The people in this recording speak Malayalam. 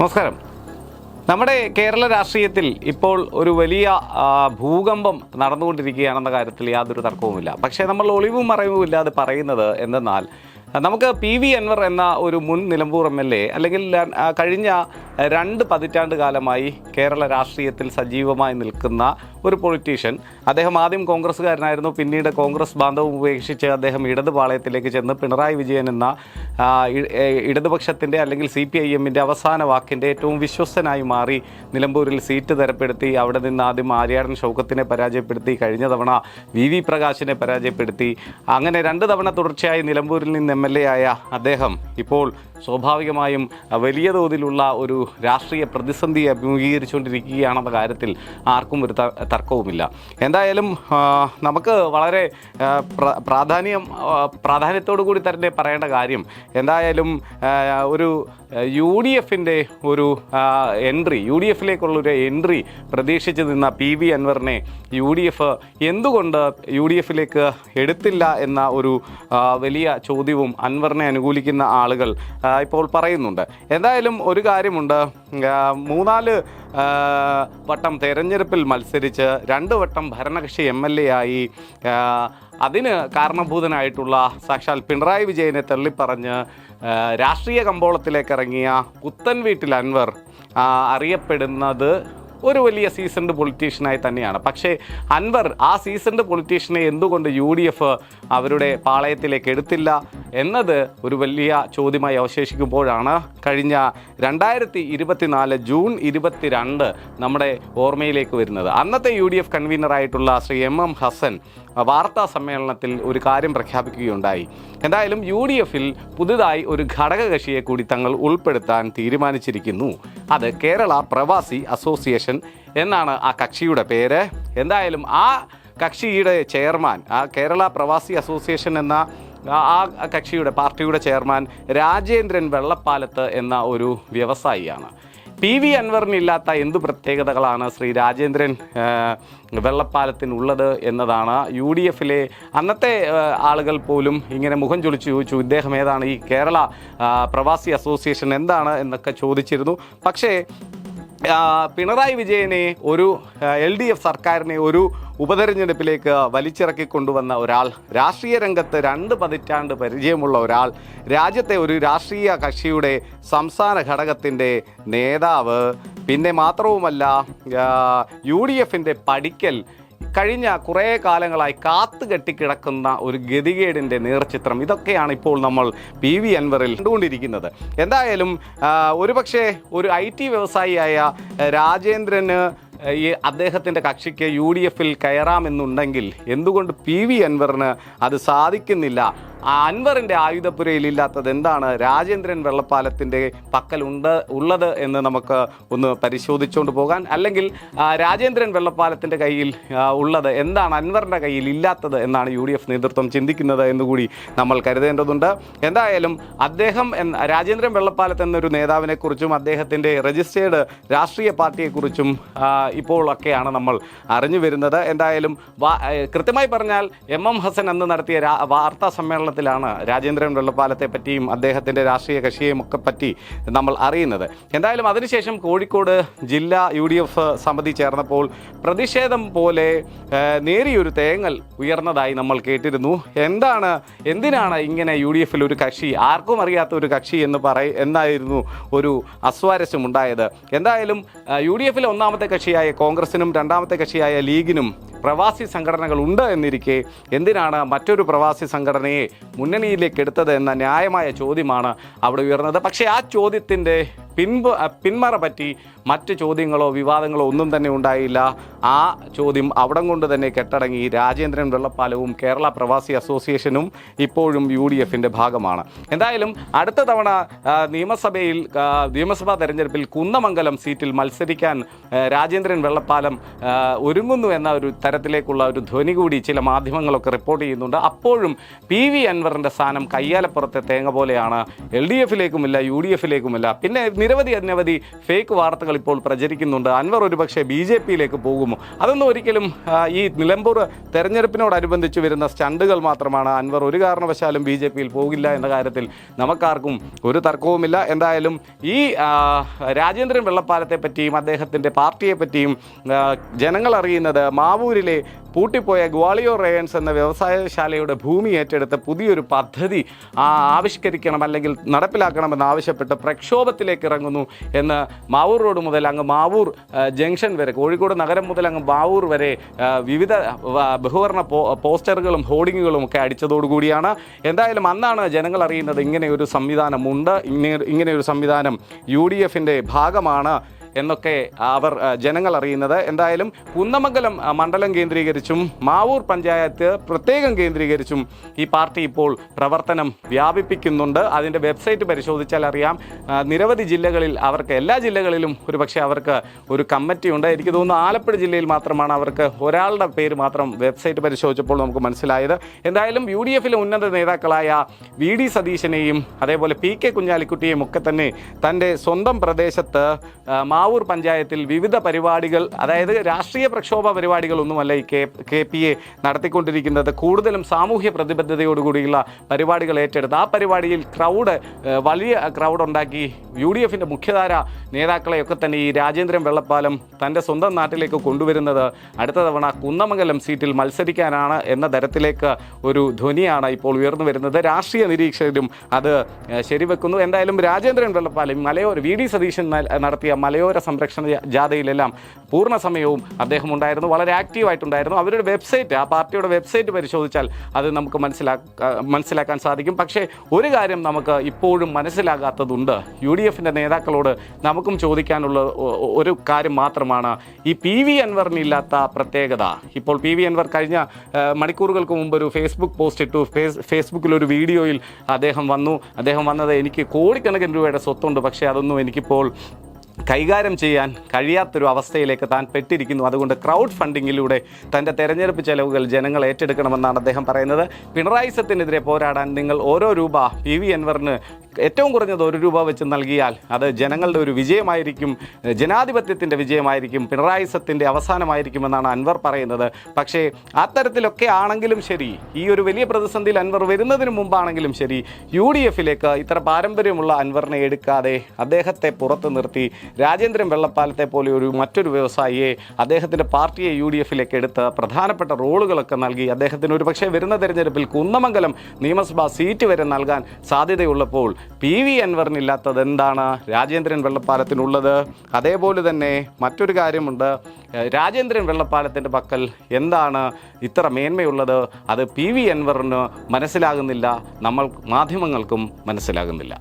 നമസ്കാരം. നമ്മുടെ കേരള രാഷ്ട്രീയത്തിൽ ഇപ്പോൾ ഒരു വലിയ ഭൂകമ്പം നടന്നുകൊണ്ടിരിക്കുകയാണെന്ന കാര്യത്തിൽ യാതൊരു തർക്കവുമില്ല. പക്ഷേ നമ്മൾ ഒളിവും മറവും ഇല്ലാതെ പറയുന്നത് എന്തെന്നാൽ നമുക്ക് പി വി അൻവർ എന്ന ഒരു മുൻ നിലമ്പൂർ എം എൽ എ അല്ലെങ്കിൽ കഴിഞ്ഞ രണ്ട് പതിറ്റാണ്ട് കാലമായി കേരള രാഷ്ട്രീയത്തിൽ സജീവമായി നിൽക്കുന്ന ഒരു പൊളിറ്റീഷ്യൻ അദ്ദേഹം ആദ്യം കോൺഗ്രസ്സുകാരനായിരുന്നു പിന്നീട് കോൺഗ്രസ് ബാന്ധവം ഉപേക്ഷിച്ച് അദ്ദേഹം ഇടത് പാളയത്തിലേക്ക് ചെന്ന് പിണറായി വിജയൻ എന്ന ഇടതുപക്ഷത്തിന്റെ അല്ലെങ്കിൽ സി പി ഐ എമ്മിന്റെ അവസാന വാക്കിന്റെ ഏറ്റവും വിശ്വസ്തനായി മാറി നിലമ്പൂരിൽ സീറ്റ് തരപ്പെടുത്തി അവിടെ നിന്ന് ആദ്യം ആര്യാടൻ ഷൗക്കത്തിനെ പരാജയപ്പെടുത്തി കഴിഞ്ഞ തവണ വി വി പ്രകാശിനെ പരാജയപ്പെടുത്തി. അങ്ങനെ രണ്ട് തവണ തുടർച്ചയായി നിലമ്പൂരിൽ നിന്ന് എം എൽ എ ആയ അദ്ദേഹം ഇപ്പോൾ സ്വാഭാവികമായും വലിയ തോതിലുള്ള ഒരു രാഷ്ട്രീയ പ്രതിസന്ധി അഭിമുഖീകരിച്ചുകൊണ്ടിരിക്കുകയാണെന്ന കാര്യത്തിൽ ആർക്കും ഒരു തർക്കവുമില്ല. എന്തായാലും നമുക്ക് വളരെ പ്രാധാന്യം പ്രാധാന്യത്തോടു കൂടി തന്നെ പറയേണ്ട കാര്യം എന്തായാലും ഒരു യു ഡി എഫിന്റെ ഒരു എൻട്രി യു ഡി എഫിലേക്കുള്ള ഒരു എൻട്രി പ്രതീക്ഷിച്ച് നിന്ന പി വി അൻവറിനെ യു ഡി എഫ് എന്തുകൊണ്ട് യു ഡി എഫിലേക്ക് എടുത്തില്ല എന്ന ഒരു വലിയ ചോദ്യവും അൻവറിനെ അനുകൂലിക്കുന്ന ആളുകൾ ഇപ്പോൾ പറയുന്നുണ്ട്. എന്തായാലും ഒരു കാര്യമുണ്ട്. ആ, മൂന്നാൽ വട്ടം തെരഞ്ഞെടുപ്പിൽ മത്സരിച്ച് രണ്ട് വട്ടം ഭരണകക്ഷി എം എൽ എ ആയി. അതിന് കാരണഭൂതനായിട്ടുള്ള സാക്ഷാൽ പിണറായി വിജയനെ തള്ളിപ്പറഞ്ഞ് രാഷ്ട്രീയ കമ്പോളത്തിലേക്ക് ഇറങ്ങിയ പുത്തൻ വീട്ടിൽ അൻവർ അറിയപ്പെടുന്നത് ഒരു വലിയ സീസൺഡ് പൊളിറ്റീഷ്യനായി തന്നെയാണ്. പക്ഷേ അൻവർ ആ സീസൺഡ് പൊളിറ്റീഷ്യനെ എന്തുകൊണ്ട് യു ഡി എഫ് അവരുടെ പാളയത്തിലേക്ക് എടുത്തില്ല എന്നത് ഒരു വലിയ ചോദ്യമായി അവശേഷിക്കുമ്പോഴാണ് കഴിഞ്ഞ രണ്ടായിരത്തി ഇരുപത്തിനാല് ജൂൺ ഇരുപത്തിരണ്ട് നമ്മുടെ ഓർമ്മയിലേക്ക് വരുന്നത്. അന്നത്തെ യു ഡി എഫ് കൺവീനറായിട്ടുള്ള ശ്രീ എം എം ഹസൻ വാർത്താ സമ്മേളനത്തിൽ ഒരു കാര്യം പ്രഖ്യാപിക്കുകയുണ്ടായി. എന്തായാലും യു ഡി എഫിൽ പുതുതായി ഒരു ഘടകകക്ഷിയെ കൂടി തങ്ങൾ ഉൾപ്പെടുത്താൻ തീരുമാനിച്ചിരിക്കുന്നു. അത് കേരള പ്രവാസി അസോസിയേഷൻ എന്നാണ് ആ കക്ഷിയുടെ പേര്. എന്തായാലും ആ കക്ഷിയുടെ ചെയർമാൻ ആ കേരള പ്രവാസി അസോസിയേഷൻ എന്ന ആ- കക്ഷിയുടെ പാർട്ടിയുടെ ചെയർമാൻ രാജേന്ദ്രൻ വെള്ളപ്പാലത്ത് എന്ന ഒരു വ്യവസായിയാണ്. പി വി അൻവറിനില്ലാത്ത എന്ത് പ്രത്യേകതകളാണ് ശ്രീ രാജേന്ദ്രൻ വെള്ളപ്പാലത്തിനുള്ളത് എന്നതാണ് യു ഡി എഫിലെ അന്നത്തെ ആളുകൾ പോലും ഇങ്ങനെ മുഖം ചൊളിച്ചു ചോദിച്ചു ഇദ്ദേഹം ഏതാണ്? ഈ കേരള പ്രവാസി അസോസിയേഷൻ എന്താണ്? എന്നൊക്കെ ചോദിച്ചിരുന്നു. പക്ഷേ പിണറായി വിജയനെ ഒരു എൽ ഡി എഫ് സർക്കാരിനെ ഒരു ഉപതെരഞ്ഞെടുപ്പിലേക്ക് വലിച്ചിറക്കി കൊണ്ടുവന്ന ഒരാൾ രാഷ്ട്രീയ രംഗത്ത് രണ്ട് പതിറ്റാണ്ട് പരിചയമുള്ള ഒരാൾ രാജ്യത്തെ ഒരു രാഷ്ട്രീയ കക്ഷിയുടെ സംസ്ഥാന ഘടകത്തിന്റെ നേതാവ് പിന്നെ മാത്രവുമല്ല യു ഡി എഫിന്റെ പഠിക്കൽ കഴിഞ്ഞ കുറേ കാലങ്ങളായി കാത്തു കെട്ടിക്കിടക്കുന്ന ഒരു ഗതികേടിന്റെ നേർചിത്രം. ഇതൊക്കെയാണ് ഇപ്പോൾ നമ്മൾ പി വി അൻവറിൽ കണ്ടുകൊണ്ടിരിക്കുന്നത്. എന്തായാലും ഒരുപക്ഷെ ഒരു ഐ ടി വ്യവസായിയായ രാജേന്ദ്രന് ഈ അദ്ദേഹത്തിന്റെ കക്ഷിക്ക് യു ഡി എഫിൽ കയറാമെന്നുണ്ടെങ്കിൽ എന്തുകൊണ്ട് പി വി അൻവറിന് അത് സാധിക്കുന്നില്ല? അൻവറിന്റെ ആയുധപ്പുരയിൽ ഇല്ലാത്തത് എന്താണ്? രാജേന്ദ്രൻ വെള്ളപ്പാലത്തിന്റെ പക്കലുണ്ട് ഉള്ളത് എന്ന് നമുക്ക് ഒന്ന് പരിശോധിച്ചുകൊണ്ട് പോകാൻ. അല്ലെങ്കിൽ രാജേന്ദ്രൻ വെള്ളപ്പാലത്തിന്റെ കയ്യിൽ ഉള്ളത് എന്താണ്? അൻവറിന്റെ കയ്യിൽ ഇല്ലാത്തത് എന്നാണ് യു ഡി എഫ് നേതൃത്വം ചിന്തിക്കുന്നത് എന്നുകൂടി നമ്മൾ കരുതേണ്ടതുണ്ട്. എന്തായാലും അദ്ദേഹം എന്ന രാജേന്ദ്രൻ വെള്ളപ്പാലത്ത് എന്നൊരു നേതാവിനെക്കുറിച്ചും അദ്ദേഹത്തിന്റെ രജിസ്റ്റേർഡ് രാഷ്ട്രീയ പാർട്ടിയെക്കുറിച്ചും ഇപ്പോഴൊക്കെയാണ് നമ്മൾ അറിഞ്ഞു വരുന്നത്. എന്തായാലും കൃത്യമായി പറഞ്ഞാൽ എം എം ഹസൻ അന്ന് നടത്തിയ വാർത്താ വാർത്താ സമ്മേളനത്തിലാണ് രാജേന്ദ്രൻ വെള്ളപ്പാലത്തെ പറ്റിയും അദ്ദേഹത്തിന്റെ രാഷ്ട്രീയ കക്ഷിയെയും ഒക്കെ പറ്റി നമ്മൾ അറിയുന്നത്. എന്തായാലും അതിനുശേഷം കോഴിക്കോട് ജില്ലാ യു ഡി എഫ് സമിതി ചേർന്നപ്പോൾ പ്രതിഷേധം പോലെ നേരിയൊരു തേങ്ങൽ ഉയർന്നതായി നമ്മൾ കേട്ടിരുന്നു. എന്താണ് എന്തിനാണ് ഇങ്ങനെ യു ഡി എഫിൽ ഒരു കക്ഷി ആർക്കും അറിയാത്ത ഒരു കക്ഷി എന്ന് പറയ എന്നായിരുന്നു ഒരു അസ്വാരസ്യമുണ്ടായത്. എന്തായാലും യു ഡി എഫിലെ ഒന്നാമത്തെ കക്ഷിയായ കോൺഗ്രസിനും രണ്ടാമത്തെ കക്ഷിയായ ലീഗിനും പ്രവാസി സംഘടനകൾ ഉണ്ട് എന്നിരിക്കെ എന്തിനാണ് മറ്റൊരു പ്രവാസി സംഘടനയെ മുന്നണിയിലേക്ക് എടുത്തത് എന്ന ന്യായമായ ചോദ്യമാണ് അവിടെ ഉയർന്നത്. പക്ഷേ ആ ചോദ്യത്തിന്റെ പിൻപ് പിന്മറ പറ്റി മറ്റ് ചോദ്യങ്ങളോ വിവാദങ്ങളോ ഒന്നും തന്നെ ഉണ്ടായില്ല. ആ ചോദ്യം അവിടം കൊണ്ട് തന്നെ കെട്ടടങ്ങി രാജേന്ദ്രൻ വെള്ളപ്പാലവും കേരള പ്രവാസി അസോസിയേഷനും ഇപ്പോഴും യു ഡി എഫിന്റെ ഭാഗമാണ്. എന്തായാലും അടുത്ത തവണ നിയമസഭയിൽ നിയമസഭാ തെരഞ്ഞെടുപ്പിൽ കുന്നമംഗലം സീറ്റിൽ മത്സരിക്കാൻ രാജേന്ദ്രൻ വെള്ളപ്പാലം ഒരുങ്ങുന്നു എന്ന ഒരു തരത്തിലേക്കുള്ള ഒരു ധ്വനി കൂടി ചില മാധ്യമങ്ങളൊക്കെ റിപ്പോർട്ട് ചെയ്യുന്നുണ്ട്. അപ്പോഴും പി വി അൻവറിന്റെ സ്ഥാനം കയ്യാലപ്പുറത്തെ തേങ്ങ പോലെയാണ്. എൽ ഡി എഫിലേക്കുമില്ല യു ഡി എഫിലേക്കുമില്ല. പിന്നെ നിരവധി അനവധി ഫേക്ക് വാർത്തകൾ ഇപ്പോൾ പ്രചരിക്കുന്നുണ്ട്. അൻവർ ഒരുപക്ഷെ ബി ജെ പിയിലേക്ക് പോകുമോ? അതൊന്നും ഒരിക്കലും ഈ നിലമ്പൂർ തെരഞ്ഞെടുപ്പിനോടനുബന്ധിച്ച് വരുന്ന സ്റ്റണ്ടുകൾ മാത്രമാണ് അൻവർ ഒരു കാരണവശാലും ബി ജെ പിയിൽ പോകില്ല എന്ന കാര്യത്തിൽ നമുക്കാർക്കും ഒരു തർക്കവുമില്ല. എന്തായാലും ഈ രാജേന്ദ്രൻ വെള്ളപ്പാലത്തെ പറ്റിയും അദ്ദേഹത്തിന്റെ പാർട്ടിയെ പറ്റിയും ജനങ്ങൾ അറിയുന്നത് മാവൂരിലെ പൂട്ടിപ്പോയ ഗ്വാളിയോർ റയൻസ് എന്ന വ്യവസായശാലയുടെ ഭൂമി ഏറ്റെടുത്ത് പുതിയൊരു പദ്ധതി ആവിഷ്കരിക്കണം അല്ലെങ്കിൽ നടപ്പിലാക്കണമെന്ന് ആവശ്യപ്പെട്ട് പ്രക്ഷോഭത്തിലേക്ക് ഇറങ്ങുന്നു എന്ന് മാവൂർ റോഡ് മുതൽ അങ്ങ് മാവൂർ ജംഗ്ഷൻ വരെ കോഴിക്കോട് നഗരം മുതൽ അങ്ങ് മാവൂർ വരെ വിവിധ ബഹുവർണ പോസ്റ്ററുകളും ഹോർഡിങ്ങുകളും ഒക്കെ അടിച്ചതോടുകൂടിയാണ് എന്തായാലും അന്നാണ് ജനങ്ങൾ അറിയുന്നത് ഇങ്ങനെയൊരു സംവിധാനമുണ്ട് ഇങ്ങനെ ഇങ്ങനെ ഒരു സംവിധാനം യു ഡി എഫിന്റെ ഭാഗമാണ്. എന്നൊക്കെ അവർ ജനങ്ങൾ അറിയുന്നത്. എന്തായാലും കുന്നമംഗലം മണ്ഡലം കേന്ദ്രീകരിച്ചും മാവൂർ പഞ്ചായത്ത് പ്രത്യേകം കേന്ദ്രീകരിച്ചും ഈ പാർട്ടി ഇപ്പോൾ പ്രവർത്തനം വ്യാപിപ്പിക്കുന്നുണ്ട്. അതിന്റെ വെബ്സൈറ്റ് പരിശോധിച്ചാൽ അറിയാം. നിരവധി ജില്ലകളിൽ അവർക്ക് എല്ലാ ജില്ലകളിലും ഒരു പക്ഷേ അവർക്ക് ഒരു കമ്മിറ്റി ഉണ്ട്. എനിക്ക് തോന്നുന്നു ആലപ്പുഴ ജില്ലയിൽ മാത്രമാണ് അവർക്ക് ഒരാളുടെ പേര് മാത്രം വെബ്സൈറ്റ് പരിശോധിച്ചപ്പോൾ നമുക്ക് മനസ്സിലായത്. എന്തായാലും യു ഡി എഫിലെ ഉന്നത നേതാക്കളായ വി ഡി സതീശനെയും അതേപോലെ പി കെ കുഞ്ഞാലിക്കുട്ടിയെയും ഒക്കെ തന്നെ തന്റെ സ്വന്തം പ്രദേശത്ത് ആ, മാവൂർ പഞ്ചായത്തിൽ വിവിധ പരിപാടികൾ അതായത് രാഷ്ട്രീയ പ്രക്ഷോഭ പരിപാടികളൊന്നുമല്ല ഈ കെ കെ പി എ നടത്തിക്കൊണ്ടിരിക്കുന്നത്. കൂടുതലും സാമൂഹ്യ പ്രതിബദ്ധതയോടുകൂടിയുള്ള പരിപാടികൾ ഏറ്റെടുത്ത്. ആ പരിപാടിയിൽ ക്രൗഡ് വലിയ ക്രൗഡ് ഉണ്ടാക്കി. യു ഡി എഫിന്റെ മുഖ്യധാര നേതാക്കളെയൊക്കെ തന്നെ ഈ രാജേന്ദ്രൻ വെള്ളപ്പാലം തന്റെ സ്വന്തം നാട്ടിലേക്ക് കൊണ്ടുവരുന്നത് അടുത്ത തവണ കുന്നമംഗലം സീറ്റിൽ മത്സരിക്കാനാണ് എന്ന തരത്തിലേക്ക് ഒരു ധ്വനിയാണ് ഇപ്പോൾ ഉയർന്നു വരുന്നത്. രാഷ്ട്രീയ നിരീക്ഷകരും അത് ശരിവെക്കുന്നു. എന്തായാലും രാജേന്ദ്രൻ വെള്ളപ്പാലം മലയോര വി. ഡി. സതീശൻ നടത്തിയ മലയോര സംരക്ഷണ ജാ- ജാഥയിലെല്ലാം പൂർണ സമയവും അദ്ദേഹം ഉണ്ടായിരുന്നു. വളരെ ആക്റ്റീവായിട്ടുണ്ടായിരുന്നു അവരുടെ വെബ്സൈറ്റ് ആ പാർട്ടിയുടെ വെബ്സൈറ്റ് പരിശോധിച്ചാൽ അത് നമുക്ക് മനസ്സിലാക്ക മനസ്സിലാക്കാൻ സാധിക്കും. പക്ഷേ ഒരു കാര്യം നമുക്ക് ഇപ്പോഴും മനസ്സിലാകാത്തതുണ്ട്. യു ഡി എഫിന്റെ നേതാക്കളോട് നമുക്കും ചോദിക്കാനുള്ള ഒരു കാര്യം മാത്രമാണ് ഈ പി വി അൻവറിനില്ലാത്ത പ്രത്യേകത. ഇപ്പോൾ പി വി അൻവർ കഴിഞ്ഞ മണിക്കൂറുകൾക്ക് മുമ്പ് ഒരു ഫേസ്ബുക്ക് പോസ്റ്റ് ഇട്ടു. ഫേസ് ഫേസ്ബുക്കിൽ ഒരു വീഡിയോയിൽ അദ്ദേഹം വന്നു. അദ്ദേഹം വന്നത് എനിക്ക് കോടിക്കണക്കിന് രൂപയുടെ സ്വത്തുണ്ട്. പക്ഷേ അതൊന്നും എനിക്കിപ്പോൾ കൈകാര്യം ചെയ്യാൻ കഴിയാത്തൊരു അവസ്ഥയിലേക്ക് താൻ പെട്ടിരിക്കുന്നു. അതുകൊണ്ട് ക്രൗഡ് ഫണ്ടിങ്ങിലൂടെ തന്റെ തെരഞ്ഞെടുപ്പ് ചെലവുകൾ ജനങ്ങൾ ഏറ്റെടുക്കണമെന്നാണ് അദ്ദേഹം പറയുന്നത്. പിണറായി സത്തിനെതിരെ പോരാടാൻ നിങ്ങൾ ഓരോ രൂപ പി വി അൻവറിന് ഏറ്റവും കുറഞ്ഞത് ഒരു രൂപ വെച്ച് നൽകിയാൽ അത് ജനങ്ങളുടെ ഒരു വിജയമായിരിക്കും ജനാധിപത്യത്തിന്റെ വിജയമായിരിക്കും പിണറായി സത്തിന്റെ അവസാനമായിരിക്കുമെന്നാണ് അൻവർ പറയുന്നത്. പക്ഷേ അത്തരത്തിലൊക്കെ ആണെങ്കിലും ശരി ഈ ഒരു വലിയ പ്രതിസന്ധിയിൽ അൻവർ വരുന്നതിന് മുമ്പാണെങ്കിലും ശരി യു ഡി എഫിലേക്ക് ഇത്ര പാരമ്പര്യമുള്ള അൻവറിനെ എടുക്കാതെ അദ്ദേഹത്തെ പുറത്തു നിർത്തി രാജേന്ദ്രൻ വെള്ളപ്പാലത്തെ പോലെ ഒരു മറ്റൊരു വ്യവസായിയെ അദ്ദേഹത്തിന്റെ പാർട്ടിയെ യു ഡി എഫിലേക്ക് എടുത്ത് പ്രധാനപ്പെട്ട റോളുകളൊക്കെ നൽകി അദ്ദേഹത്തിന് ഒരു പക്ഷേ വരുന്ന തെരഞ്ഞെടുപ്പിൽ കുന്നമംഗലം നിയമസഭാ സീറ്റ് വരെ നൽകാൻ സാധ്യതയുള്ളപ്പോൾ പി വി അൻവറിനില്ലാത്തത് എന്താണ്? രാജേന്ദ്രൻ വെള്ളപ്പാലത്തിനുള്ളത്. അതേപോലെ തന്നെ മറ്റൊരു കാര്യമുണ്ട്. രാജേന്ദ്രൻ വെള്ളപ്പാലത്തിന്റെ പക്കൽ എന്താണ് ഇത്ര മേന്മയുള്ളത്? അത് പി വി അൻവറിന് മനസ്സിലാകുന്നില്ല. നമ്മൾ മാധ്യമങ്ങൾക്കും മനസ്സിലാകുന്നില്ല.